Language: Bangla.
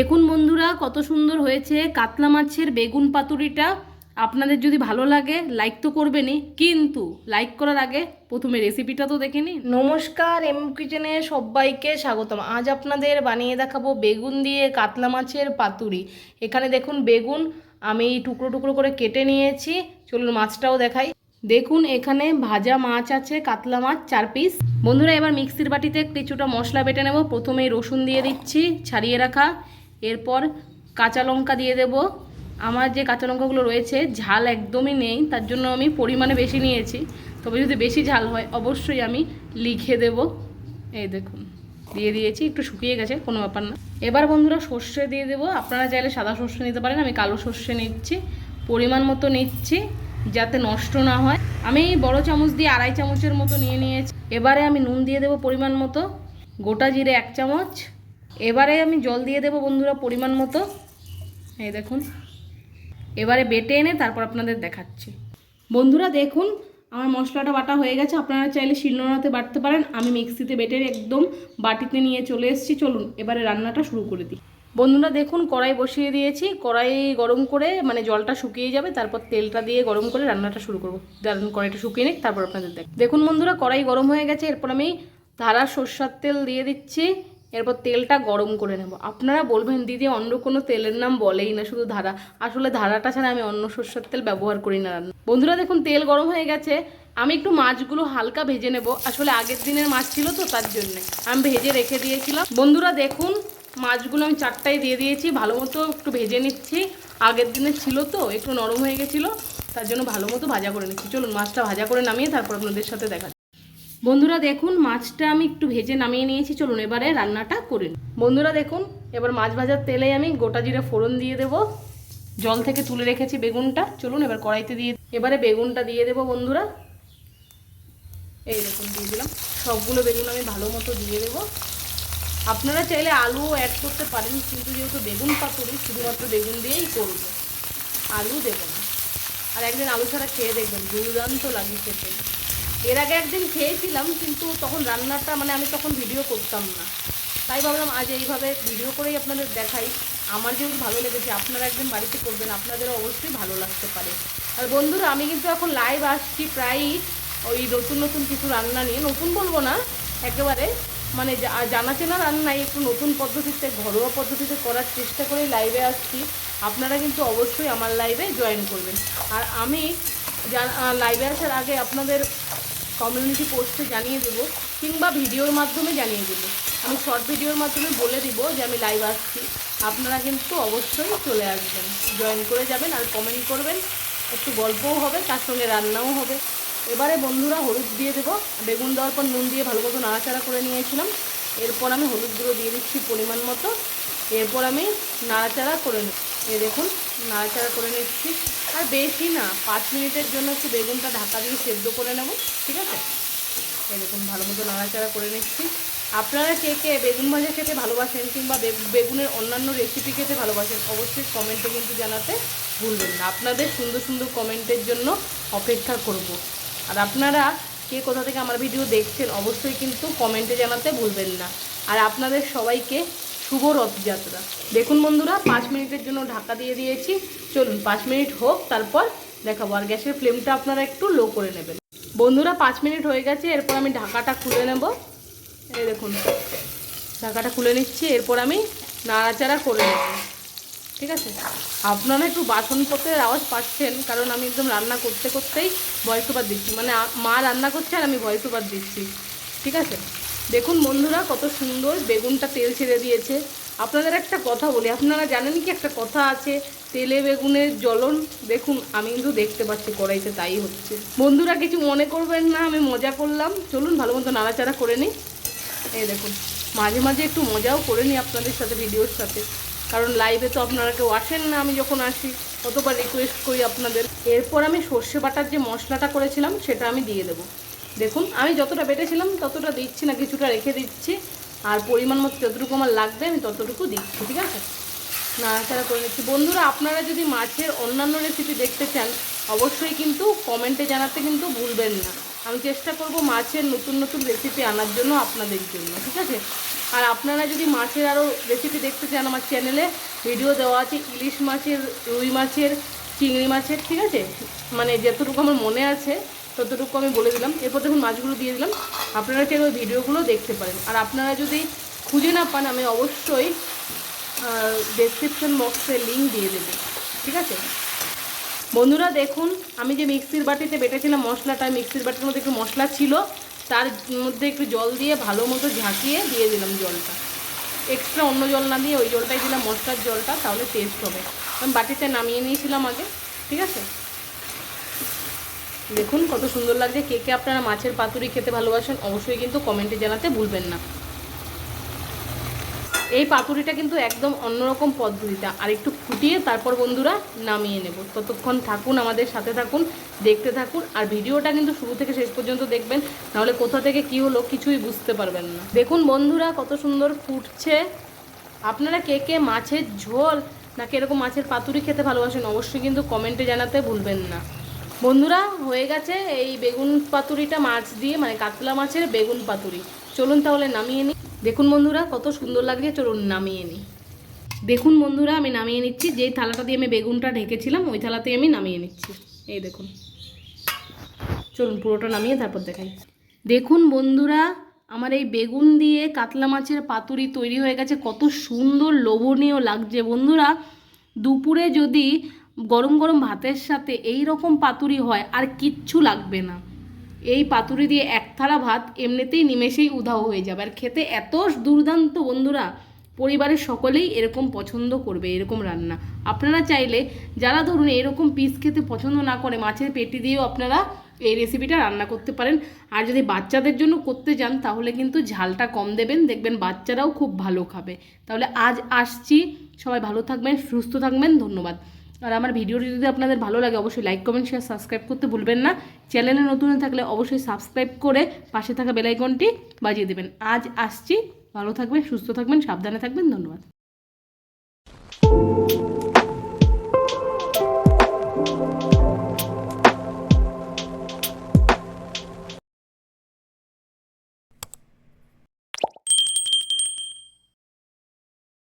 দেখুন বন্ধুরা, কত সুন্দর হয়েছে কাতলা মাছের বেগুন পাতুরিটা। আপনাদের যদি ভালো লাগে লাইক তো করবেনই। কিন্তু লাইক করার আগে প্রথমে রেসিপিটা তো দেখে নিন। নমস্কার এম কিচেনে সবাইকে স্বাগতম। আজ আপনাদের বানিয়ে দেখাবো বেগুন দিয়ে কাতলা মাছের পাতুরি। এখানে দেখুন বেগুন, আমি টুকরো টুকরো করে কেটে নিয়েছি। চলুন মাছটাও দেখাই। দেখুন, এখানে ভাজা মাছ আছে, কাতলা মাছ চার পিস বন্ধুরা, এবার মিক্সির বাটিতে কিছুটা মশলা বেটে নেব। প্রথমে রসুন দিয়ে দিচ্ছি, ছাড়িয়ে রাখা। এরপর কাঁচা লঙ্কা দিয়ে দেব। আমার যে কাঁচা লঙ্কাগুলো রয়েছে, ঝাল একদমই নেই, তার জন্য আমি পরিমাণে বেশি নিয়েছি। তবে যদি বেশি ঝাল হয়, অবশ্যই আমি লিখে দেব। এই দেখুন, দিয়ে দিয়েছি, একটু শুকিয়ে গেছে, কোনো ব্যাপার না। এবার বন্ধুরা সর্ষে দিয়ে দেবো। আপনারা চাইলে সাদা সর্ষে নিতে পারেন, আমি কালো সর্ষে নিচ্ছি, পরিমাণ মতো নিচ্ছি, যাতে নষ্ট না হয়। আমি বড় চামচ দিয়ে আড়াই চামচের মতো নিয়ে নিয়েছি। এবারে আমি নুন দিয়ে দেবো পরিমাণ মতো। গোটা জিরে এক চামচ। এবারে আমি জল দিয়ে দেবো বন্ধুরা পরিমাণ মতো। এই দেখুন। এবারে বেটে এনে তারপর আপনাদের দেখাচ্ছি। বন্ধুরা দেখুন, আমার মশলাটা বাটা হয়ে গেছে। আপনারা চাইলে শিলনোড়াতে বাটতে পারেন। আমি মিক্সিতে বেটে একদম বাটিতে নিয়ে চলে এসেছি। চলুন, এবারে রান্নাটা শুরু করে দিই। বন্ধুরা দেখুন, কড়াই বসিয়ে দিয়েছি। কড়াই গরম করে মানে জলটা শুকিয়ে যাবে। তারপর তেলটা দিয়ে গরম করে রান্নাটা শুরু করব। দারুণ কড়াইটা শুকিয়ে নিক, তারপর আপনাদের দেখ দেখুন বন্ধুরা, কড়াই গরম হয়ে গেছে। এরপর আমি ধারা সর্ষার তেল দিয়ে দিচ্ছি। এরপর তেলটা গরম করে নেব। আপনারা বলবেন, দিদি, অন্য কোনো তেলের নাম বলেই না, শুধু ধারা। আসলে ধারাটা ছাড়া আমি অন্য সর্ষের তেল ব্যবহার করি না রান্না। বন্ধুরা, দেখুন, তেল গরম হয়ে গেছে। আমি একটু মাছগুলো হালকা ভেজে নেব। আসলে আগের দিনের মাছ ছিল তো, তার জন্য। আমি ভেজে রেখে দিয়েছিলাম। বন্ধুরা, দেখুন, মাছগুলো আমি চারটায় দিয়ে দিয়েছি। ভালো মতো একটু ভেজে নিচ্ছি। আগের দিনের ছিল তো, একটু নরম হয়ে গেছিল। তার জন্য ভালো মতো ভাজা করে নিচ্ছি। চলুন, মাছটা ভাজা করে নামিয়ে তারপর আপনাদের সাথে দেখা বন্ধুরা দেখুন, মাছটা আমি একটু ভেজে নামিয়ে নিয়েছি। চলুন এবারে রান্নাটা করে। বন্ধুরা দেখুন, এবার মাছ ভাজার তেলে আমি গোটা জিরে ফোড়ন দিয়ে দেব। জল থেকে তুলে রেখেছি বেগুনটা। চলুন এবার কড়াইতে দিয়ে এবারে বেগুনটা দিয়ে দেব বন্ধুরা। এই দেখুন, দিয়ে দিলাম। সবগুলো বেগুন আমি ভালো মতো দিয়ে দেব। আপনারা চাইলে আলু অ্যাড করতে পারেন, কিন্তু যেহেতু বেগুন পাতুরি, শুধুমাত্র বেগুন দিয়েই করব। আলু দেবো না। আর একদিন আলু ছাড়া খেয়ে দেখবেন, দুর্দান্ত লাগে খেতে। এর আগে একদিন খেয়েছিলাম, কিন্তু তখন রান্নাটা মানে আমি তখন ভিডিও করতাম না। তাই ভাবলাম আজ এইভাবে ভিডিও করেই আপনাদের দেখাই। আমার যেহেতু ভালো লেগেছে, আপনারা একদিন বাড়িতে করবেন, আপনাদেরও অবশ্যই ভালো লাগতে পারে। আর বন্ধুরা, আমি কিন্তু এখন লাইভ আসছি প্রায়ই ওই নতুন নতুন কিছু রান্না নিয়ে। নতুন বলব না, একেবারে মানে জানা চেনা রান্নাই একটু নতুন পদ্ধতিতে, ঘরোয়া পদ্ধতিতে করার চেষ্টা করেই লাইভে আসছি। আপনারা কিন্তু অবশ্যই আমার লাইভে জয়েন করবেন। আর আমি লাইভে আসার আগে আপনাদের কমিউনিটি পোস্টে জানিয়ে দেবো, কিংবা ভিডিওর মাধ্যমে জানিয়ে দেবো। আমি শর্ট ভিডিওর মাধ্যমে বলে দিব যে আমি লাইভ আসছি। আপনারা কিন্তু অবশ্যই চলে আসবেন। জয়েন করে যাবেন আর কমেন্ট করবেন। একটু গল্পও হবে, তার সঙ্গে রান্নাও হবে। এবারে বন্ধুরা হলুদ দিয়ে দেবো। বেগুন দেওয়ার পর নুন দিয়ে ভালো মতো নাড়াচাড়া করে নিয়েছিলাম। এরপর আমি হলুদ গুঁড়ো দিয়ে দিচ্ছি পরিমাণ মতো। এরপর আমি নাড়াচাড়া করে নিই এই দেখুন, নাড়াচাড়া করে নিচ্ছি। আর বেশি না, পাঁচ মিনিটের জন্য একটু বেগুনটা ঢাকা দিয়ে সেদ্ধ করে নেব, ঠিক আছে? এই দেখুন, ভালো মতো নাড়াচাড়া করে নিচ্ছি। আপনারা কে কে বেগুন ভাজা খেতে ভালোবাসেন কিংবা বেগুনের অন্যান্য রেসিপি খেতে ভালোবাসেন, অবশ্যই কমেন্টে কিন্তু জানাতে ভুলবেন না। আপনাদের সুন্দর সুন্দর কমেন্টের জন্য অপেক্ষা করব। আর আপনারা কে কোথা থেকে আমার ভিডিও দেখছেন, অবশ্যই কিন্তু কমেন্টে জানাতে ভুলবেন না। আর আপনাদের সবাইকে শুভ রথযাত্রা। দেখুন বন্ধুরা, পাঁচ মিনিটের জন্য ঢাকা দিয়ে দিয়েছি। চলুন, পাঁচ মিনিট হোক, তারপর দেখাবো। আর গ্যাসের ফ্লেমটা আপনারা একটু লো করে নেবেন। বন্ধুরা, পাঁচ মিনিট হয়ে গেছে, এরপর আমি ঢাকাটা খুলে নেব। এই দেখুন, ঢাকাটা খুলে নিচ্ছি, এরপর আমি নাড়াচাড়া করে নেব। ঠিক আছে? আপনারা একটু বাসনপত্রের আওয়াজ পাচ্ছেন, কারণ আমি একদম রান্না করতে করতেই ভয়েস ওভার দিচ্ছি। মানে মা রান্না করছে আর আমি ভয়েস ওভার দিচ্ছি। ঠিক আছে? দেখুন বন্ধুরা, কত সুন্দর বেগুনটা তেল ছেড়ে দিয়েছে। আপনাদের একটা কথা বলি, আপনারা জানেন কি একটা কথা আছে? তেলে বেগুনের জ্বলন, দেখুন, আমি কিন্তু দেখতে পাচ্ছি কড়াইতে, তাই হচ্ছে। বন্ধুরা, কিছু মনে করবেন না, আমি মজা করলাম। চলুন, ভালো মতো নাড়াচাড়া করে নিই। এই দেখুন, মাঝে মাঝে একটু মজাও করে নিই আপনাদের সাথে ভিডিওর সাথে। কারণ লাইভে তো আপনারা কেউ আসেন না, আমি যখন আসি, কতবার রিকোয়েস্ট করি আপনাদের। এরপর আমি সর্ষে বাটার যে মশলাটা করেছিলাম, সেটা আমি দিয়ে দেবো। দেখুন, আমি যতটা বেটেছিলাম ততটা দিচ্ছি না, কিছুটা রেখে দিচ্ছি। আর পরিমাণ মতো যতটুকু আমার লাগবে, আমি ততটুকু দিচ্ছি, ঠিক আছে? নাড়াচাড়া করে নিচ্ছি। বন্ধুরা, আপনারা যদি মাছের অন্যান্য রেসিপি দেখতে চান, অবশ্যই কিন্তু কমেন্টে জানাতে কিন্তু ভুলবেন না। আমি চেষ্টা করব মাছের নতুন নতুন রেসিপি আনার জন্য আপনাদের জন্য, ঠিক আছে? আর আপনারা যদি মাছের আরও রেসিপি দেখতে চান আমার চ্যানেলে ভিডিও দেওয়া আছে, ইলিশ মাছের, রুই মাছের, চিংড়ি মাছের, ঠিক আছে? মানে যতটুকু আমার মনে আছে ততটুকু আমি বলে দিলাম। এরপর দেখুন মাছগুলো দিয়ে দিলাম, আপনারা চাইলে ওই ভিডিওগুলো দেখতে পারেন। আর আপনারা যদি খুঁজে না পান, আমি অবশ্যই ডেসক্রিপশন বক্সে লিঙ্ক দিয়ে দেবো। ঠিক আছে? বন্ধুরা, দেখুন, আমি যে মিক্সির বাটিতে বেটেছিলাম মশলাটা, মিক্সির বাটির মধ্যে একটু মশলা ছিল, তার মধ্যে একটু জল দিয়ে ভালো মতো ঝাঁকিয়ে দিয়ে দিলাম জলটা। এক্সট্রা অন্য জল না দিয়ে ওই জলটাই দিলাম, মশলার জলটা, তাহলে টেস্ট হবে। আমি বাটিতে নামিয়ে নিয়েছিলাম আগে। ঠিক আছে? দেখুন কত সুন্দর লাগছে, কে কে আপনারা মাছের পাতুরি খেতে ভালোবাসেন অবশ্যই কিন্তু কমেন্টে জানাতে ভুলবেন না। এই পাতুরিটা কিন্তু একদম অন্যরকম পদ্ধতিটা আর একটু ফুটিয়ে তারপর বন্ধুরা নামিয়ে নেব। ততক্ষণ থাকুন, আমাদের সাথে থাকুন, দেখতে থাকুন, আর ভিডিওটা কিন্তু শুরু থেকে শেষ পর্যন্ত দেখবেন, নাহলে কোথা থেকে কি হলো কিছুই বুঝতে পারবেন না। দেখুন বন্ধুরা কত সুন্দর ফুটছে। আপনারা কে কে মাছের ঝোল নাকি এরকম মাছের পাতুরি খেতে ভালোবাসেন অবশ্যই কিন্তু কমেন্টে জানাতে ভুলবেন না। বন্ধুরা, হয়ে গেছে এই বেগুন পাতুরিটা মাছ দিয়ে মানে কাতলা মাছের বেগুন পাতুরি। চলুন তাহলে নামিয়ে নিই দেখুন বন্ধুরা, কত সুন্দর লাগছে, চলুন নামিয়ে নিই দেখুন বন্ধুরা, আমি নামিয়ে নিচ্ছি। যেই থালাটা দিয়ে আমি বেগুনটা ঢেকেছিলাম, ওই থালাতেই আমি নামিয়ে নিচ্ছি। এই দেখুন। চলুন পুরোটা নামিয়ে তারপর দেখাই। দেখুন বন্ধুরা, আমার এই বেগুন দিয়ে কাতলা মাছের পাতুরি তৈরি হয়ে গেছে। কত সুন্দর, লোভনীয় লাগছে বন্ধুরা। দুপুরে যদি গরম গরম ভাতের সাথে এই রকম পাতুরি হয় আর কিচ্ছু লাগবে না। এই পাতুরি দিয়ে এক থালা ভাত এমনিতেই নিমেষেই উধাও হয়ে যাবে। আর খেতে এত দুর্দান্ত বন্ধুরা, পরিবারের সকলেই এরকম পছন্দ করবে, এরকম রান্না। আপনারা চাইলে যারা ধরুন এরকম পিস খেতে পছন্দ না করে, মাছের পেটি দিয়েও আপনারা এই রেসিপিটা রান্না করতে পারেন। আর যদি বাচ্চাদের জন্য করতে যান, তাহলে কিন্তু ঝালটা কম দেবেন। দেখবেন বাচ্চারাও খুব ভালো খাবে। তাহলে আজ আসছি। সবাই ভালো থাকবেন, সুস্থ থাকবেন। ধন্যবাদ। আর আমার ভিডিওটি যদি আপনাদের ভালো লাগে, অবশ্যই লাইক কমেন্ট শেয়ার সাবস্ক্রাইব করতে ভুলবেন না। চ্যানেলে নতুন থাকলে অবশ্যই সাবস্ক্রাইব করে পাশে থাকা বেলাইকনটি বাজিয়ে দেবেন। আজ আসছি। ভালো থাকবেন, সুস্থ থাকবেন, সাবধানে থাকবেন। ধন্যবাদ।